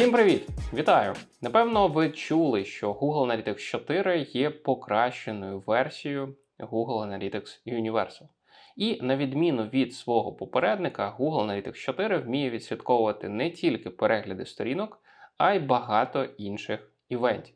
Всім привіт! Вітаю! Напевно, ви чули, що Google Analytics 4 є покращеною версією Google Analytics Universal. І на відміну від свого попередника, Google Analytics 4 вміє відслідковувати не тільки перегляди сторінок, а й багато інших івентів.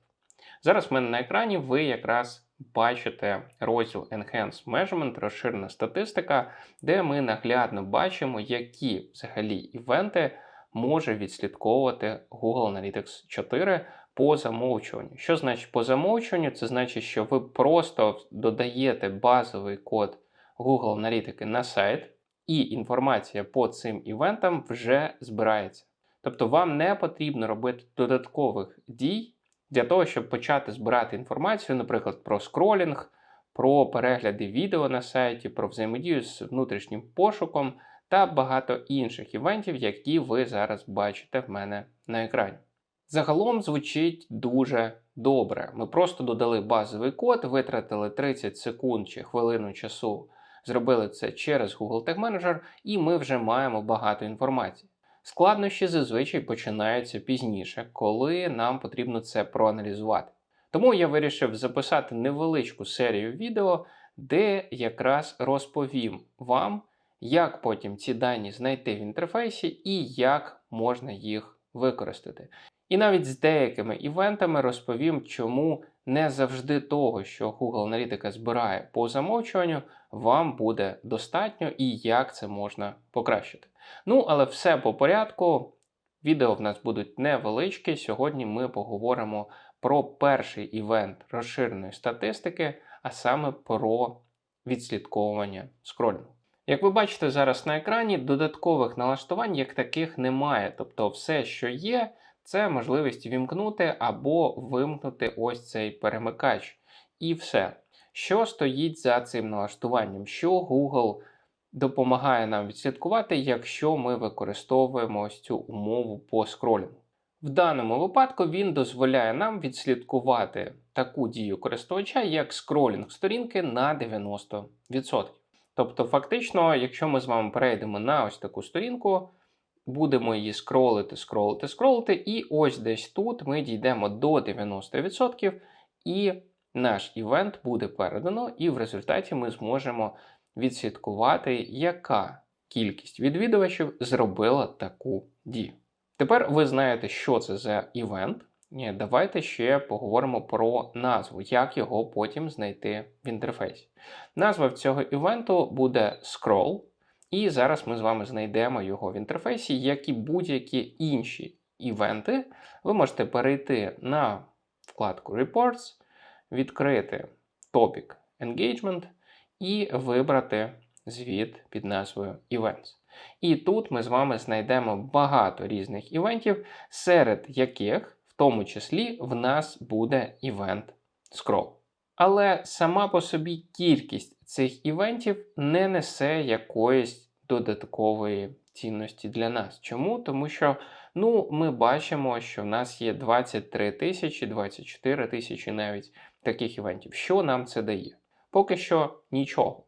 Зараз в мене на екрані ви якраз бачите розділ Enhanced Measurement, розширена статистика, де ми наглядно бачимо, які взагалі івенти може відслідковувати Google Analytics 4 по замовчуванню. Що значить по замовчуванню? Це значить, що ви просто додаєте базовий код Google Аналітики на сайт, і інформація по цим івентам вже збирається. Тобто вам не потрібно робити додаткових дій для того, щоб почати збирати інформацію, наприклад, про скролінг, про перегляди відео на сайті, про взаємодію з внутрішнім пошуком та багато інших івентів, які ви зараз бачите в мене на екрані. Загалом звучить дуже добре. Ми просто додали базовий код, витратили 30 секунд чи хвилину часу, зробили це через Google Tag Manager, і ми вже маємо багато інформації. Складнощі зазвичай починаються пізніше, коли нам потрібно це проаналізувати. Тому я вирішив записати невеличку серію відео, де якраз розповім вам, як потім ці дані знайти в інтерфейсі і як можна їх використати. І навіть з деякими івентами розповім, чому не завжди того, що Google Аналітика збирає по замовчуванню, вам буде достатньо і як це можна покращити. Ну, але все по порядку. Відео в нас будуть невеличкі. Сьогодні ми поговоримо про перший івент розширеної статистики, а саме про відслідковування скролінгу. Як ви бачите зараз на екрані, додаткових налаштувань як таких немає. Тобто, все, що є, це можливість вімкнути або вимкнути ось цей перемикач. І все. Що стоїть за цим налаштуванням? Що Google допомагає нам відслідкувати, якщо ми використовуємо ось цю умову по скролінгу? В даному випадку він дозволяє нам відслідкувати таку дію користувача, як скролінг сторінки на 90%. Тобто, фактично, якщо ми з вами перейдемо на ось таку сторінку, будемо її скролити, скролити, скролити, і ось десь тут ми дійдемо до 90%, і наш івент буде передано, і в результаті ми зможемо відслідкувати, яка кількість відвідувачів зробила таку дію. Тепер ви знаєте, що це за івент. Ні, Давайте ще поговоримо про назву, як його потім знайти в інтерфейсі. Назва цього івенту буде Scroll, і зараз ми з вами знайдемо його в інтерфейсі, як і будь-які інші івенти. Ви можете перейти на вкладку Reports, відкрити Topic Engagement і вибрати звіт під назвою Events. І тут ми з вами знайдемо багато різних івентів, серед яких тому числі в нас буде івент Scroll. Але сама по собі кількість цих івентів не несе якоїсь додаткової цінності для нас. Чому? Тому що ну, ми бачимо, що в нас є 23 тисячі, 24 тисячі навіть таких івентів. Що нам це дає? Поки що нічого.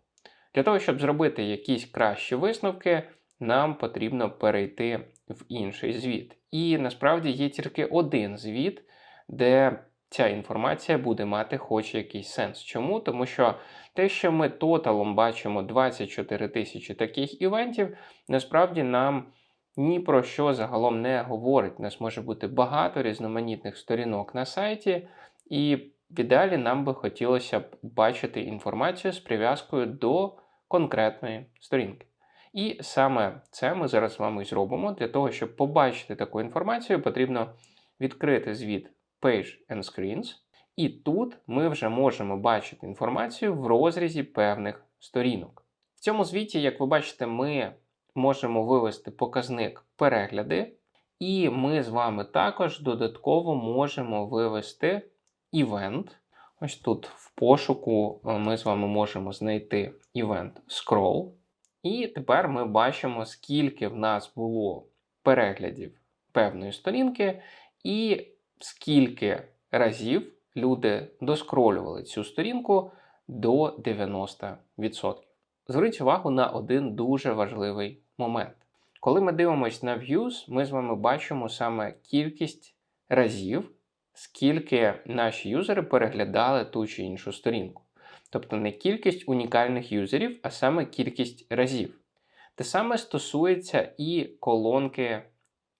Для того, щоб зробити якісь кращі висновки, нам потрібно перейти в інший звіт. І насправді є тільки один звіт, де ця інформація буде мати хоч якийсь сенс. Чому? Тому що те, що ми тоталом бачимо 24 тисячі таких івентів, насправді нам ні про що загалом не говорить. У нас може бути багато різноманітних сторінок на сайті, і в ідеалі нам би хотілося б бачити інформацію з прив'язкою до конкретної сторінки. І саме це ми зараз з вами зробимо. Для того, щоб побачити таку інформацію, потрібно відкрити звіт Page and Screens. І тут ми вже можемо бачити інформацію в розрізі певних сторінок. В цьому звіті, як ви бачите, ми можемо вивести показник перегляди, і ми з вами також додатково можемо вивести івент. Ось тут в пошуку ми з вами можемо знайти івент Scroll. І тепер ми бачимо, скільки в нас було переглядів певної сторінки, і скільки разів люди доскролювали цю сторінку до 90%. Зверніть увагу на один дуже важливий момент. Коли ми дивимося на views, ми з вами бачимо саме кількість разів, скільки наші юзери переглядали ту чи іншу сторінку. Тобто не кількість унікальних юзерів, а саме кількість разів. Те саме стосується і колонки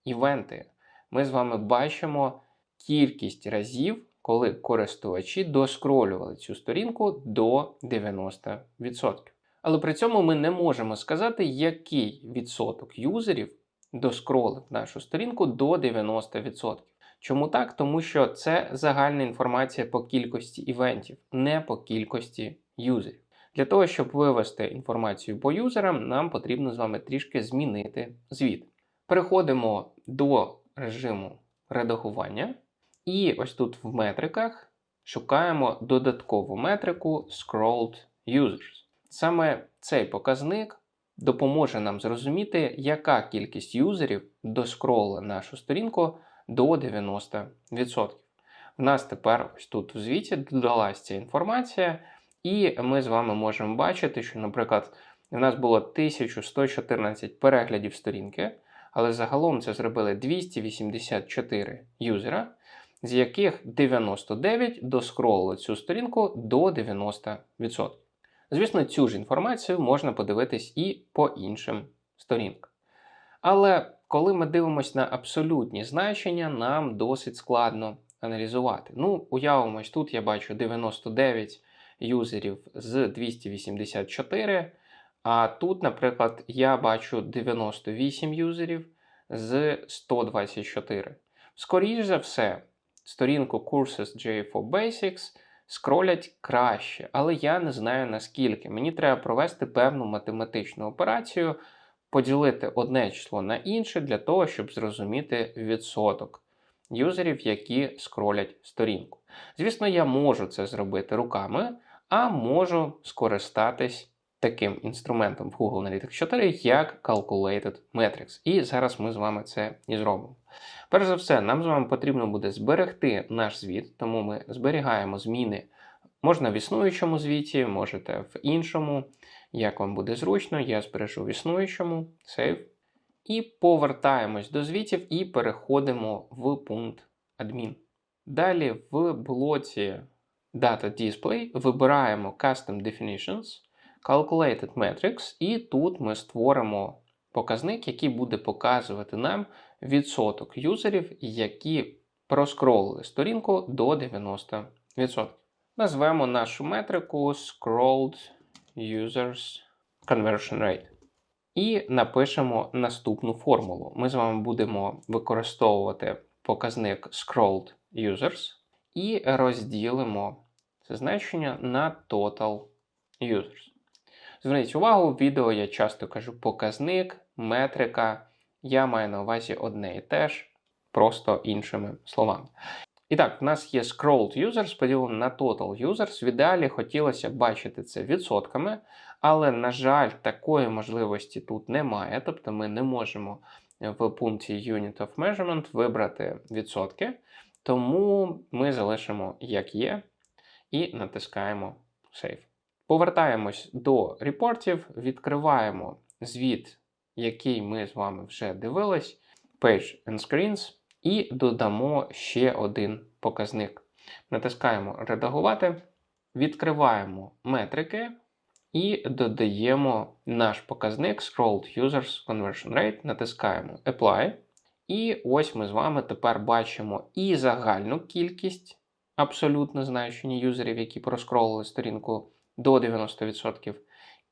івенти. Ми з вами бачимо кількість разів, коли користувачі доскролювали цю сторінку до 90%. Але при цьому ми не можемо сказати, який відсоток юзерів доскролив нашу сторінку до 90%. Чому так? Тому що це загальна інформація по кількості івентів, не по кількості юзерів. Для того, щоб вивести інформацію по юзерам, нам потрібно з вами трішки змінити звіт. Переходимо до режиму редагування, і ось тут в метриках шукаємо додаткову метрику Scrolled Users. Саме цей показник допоможе нам зрозуміти, яка кількість юзерів доскролила нашу сторінку до 90%. В нас тепер ось тут в звіті додалась ця інформація, і ми з вами можемо бачити, що, наприклад, у нас було 1114 переглядів сторінки, але загалом це зробили 284 юзера, з яких 99 доскролили цю сторінку до 90%. Звісно, цю ж інформацію можна подивитись і по іншим сторінкам. Але коли ми дивимося на абсолютні значення, нам досить складно аналізувати. Ну, уявимо, тут я бачу 99 юзерів з 284, а тут, наприклад, я бачу 98 юзерів з 124. Скоріше за все, сторінку Courses J4 Basics скролять краще, але я не знаю наскільки. Мені треба провести певну математичну операцію, поділити одне число на інше для того, щоб зрозуміти відсоток юзерів, які скролять сторінку. Звісно, я можу це зробити руками, а можу скористатись таким інструментом в Google Analytics 4, як Calculated Metrics. І зараз ми з вами це і зробимо. Перш за все, нам з вами потрібно буде зберегти наш звіт, тому ми зберігаємо зміни. Можна в існуючому звіті, можете в іншому. Як вам буде зручно, я збережу в існуючому, Save. І повертаємось до звітів і переходимо в пункт Admin. Далі в блоці Data Display вибираємо Custom Definitions, Calculated Metrics, і тут ми створимо показник, який буде показувати нам відсоток юзерів, які проскролили сторінку до 90%. Назвемо нашу метрику Scrolled Users Conversion Rate. І напишемо наступну формулу. Ми з вами будемо використовувати показник Scrolled Users і розділимо це значення на Total Users. Зверніть увагу, в відео я часто кажу показник, метрика. Я маю на увазі одне і те ж, просто іншими словами. І так, в нас є scrolled users поділений на total users. В ідеалі хотілося б бачити це відсотками, але, на жаль, такої можливості тут немає. Тобто ми не можемо в пункті Unit of Measurement вибрати відсотки. Тому ми залишимо як є і натискаємо Save. Повертаємось до репортів, відкриваємо звіт, який ми з вами вже дивились, Page and Screens, і додамо ще один показник. Натискаємо Редагувати, відкриваємо метрики і додаємо наш показник Scrolled Users Conversion Rate, натискаємо Apply. І ось ми з вами тепер бачимо і загальну кількість абсолютно значення юзерів, які проскролили сторінку до 90%.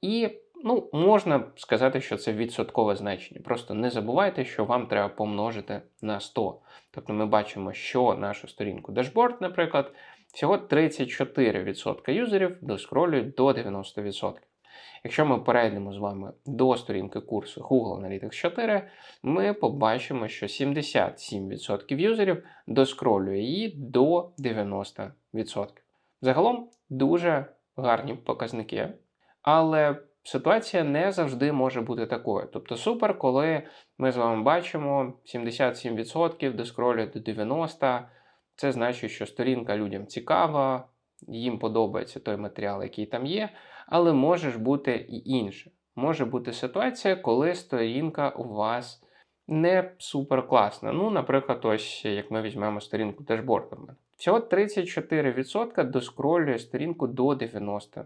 І ну, можна сказати, що це відсоткове значення. Просто не забувайте, що вам треба помножити на 100. Тобто ми бачимо, що нашу сторінку дашборд, наприклад, всього 34% юзерів доскролюють до 90%. Якщо ми перейдемо з вами до сторінки курсу Google Analytics 4, ми побачимо, що 77% юзерів доскролює її до 90%. Загалом дуже гарні показники, але ситуація не завжди може бути такою. Тобто супер, коли ми з вами бачимо 77% доскролюють до 90%. Це значить, що сторінка людям цікава, їм подобається той матеріал, який там є, але може ж бути і інше. може бути ситуація, коли сторінка у вас не супер класна. Ну, наприклад, ось як ми візьмемо сторінку дешборду. в. Всього 34% доскролює сторінку до 90%.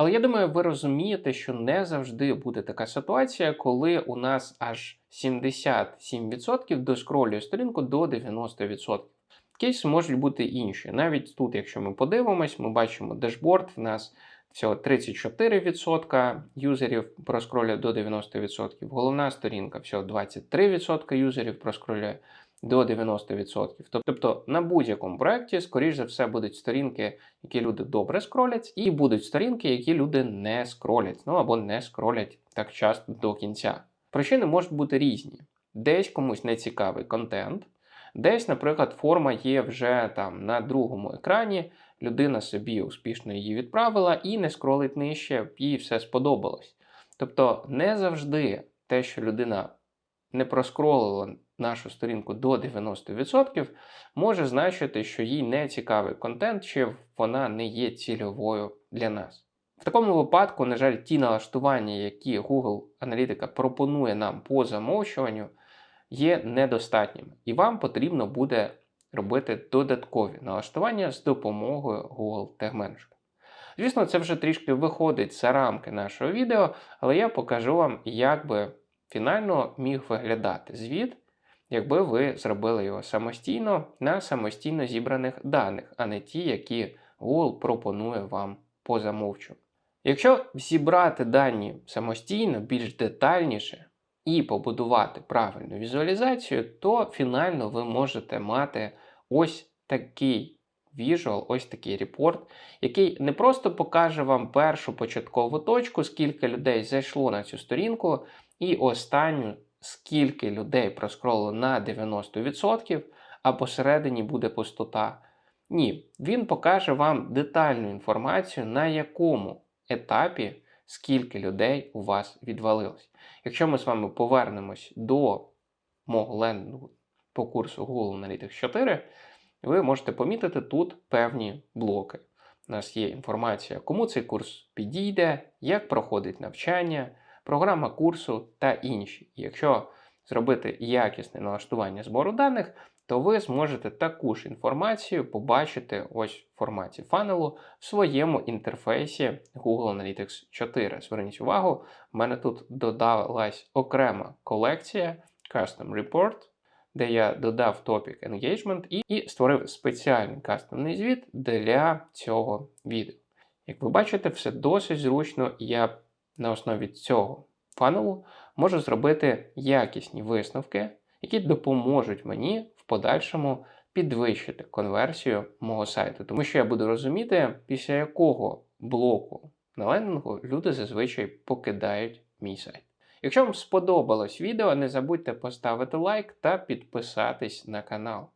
Але я думаю, ви розумієте, що не завжди буде така ситуація, коли у нас аж 77% доскролює сторінку до 90%. Кейси можуть бути інші. Навіть тут, якщо ми подивимось, ми бачимо дешборд, в нас всього 34% юзерів проскролює до 90%. Головна сторінка всього 23% юзерів проскролює до 90%. Тобто на будь-якому проєкті, скоріш за все, будуть сторінки, які люди добре скролять, і будуть сторінки, які люди не скролять, ну або не скролять так часто до кінця. Причини можуть бути різні. Десь комусь не цікавий контент, десь, наприклад, форма є вже там на другому екрані, людина собі успішно її відправила і не скролить нижче, їй все сподобалось. Тобто, не завжди те, що людина не проскролила нашу сторінку до 90%, може значити, що їй не цікавий контент, чи вона не є цільовою для нас. В такому випадку, на жаль, ті налаштування, які Google Аналітика пропонує нам по замовчуванню, є недостатніми, і вам потрібно буде робити додаткові налаштування з допомогою Google Tag Manager. Звісно, це вже трішки виходить за рамки нашого відео, але я покажу вам, як би фінально міг виглядати звіт, якби ви зробили його самостійно на самостійно зібраних даних, а не ті, які Google пропонує вам по. Якщо зібрати дані самостійно, більш детальніше і побудувати правильну візуалізацію, то фінально ви можете мати ось такий visual, ось такий репорт, який не просто покаже вам першу початкову точку, скільки людей зайшло на цю сторінку, і останню, скільки людей проскролило на 90%, а посередині буде пустота. Ні, він покаже вам детальну інформацію, на якому етапі скільки людей у вас відвалилось. Якщо ми з вами повернемось до мого лендингу по курсу Google Analytics 4, ви можете помітити тут певні блоки. У нас є інформація, кому цей курс підійде, як проходить навчання, програма курсу та інші. Якщо зробити якісне налаштування збору даних, то ви зможете таку ж інформацію побачити ось в форматі фанелу в своєму інтерфейсі Google Analytics 4. Зверніть увагу, в мене тут додалась окрема колекція Custom Report, де я додав Topic Engagement і, і створив спеціальний кастомний звіт для цього відео. Як ви бачите, все досить зручно, я на основі цього фанелу можу зробити якісні висновки, які допоможуть мені в подальшому підвищити конверсію мого сайту. Тому що я буду розуміти, після якого блоку на лендингу люди зазвичай покидають мій сайт. Якщо вам сподобалось відео, не забудьте поставити лайк та підписатись на канал.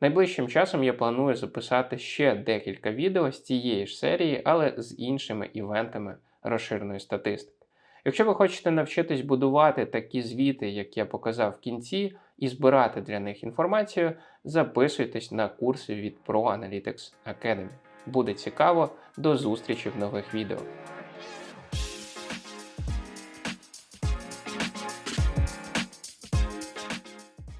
Найближчим часом я планую записати ще декілька відео з цієї ж серії, але з іншими івентами розширеної статистики. Якщо ви хочете навчитись будувати такі звіти, як я показав в кінці, і збирати для них інформацію, записуйтесь на курси від Pro Analytics Academy. Буде цікаво, до зустрічі в нових відео.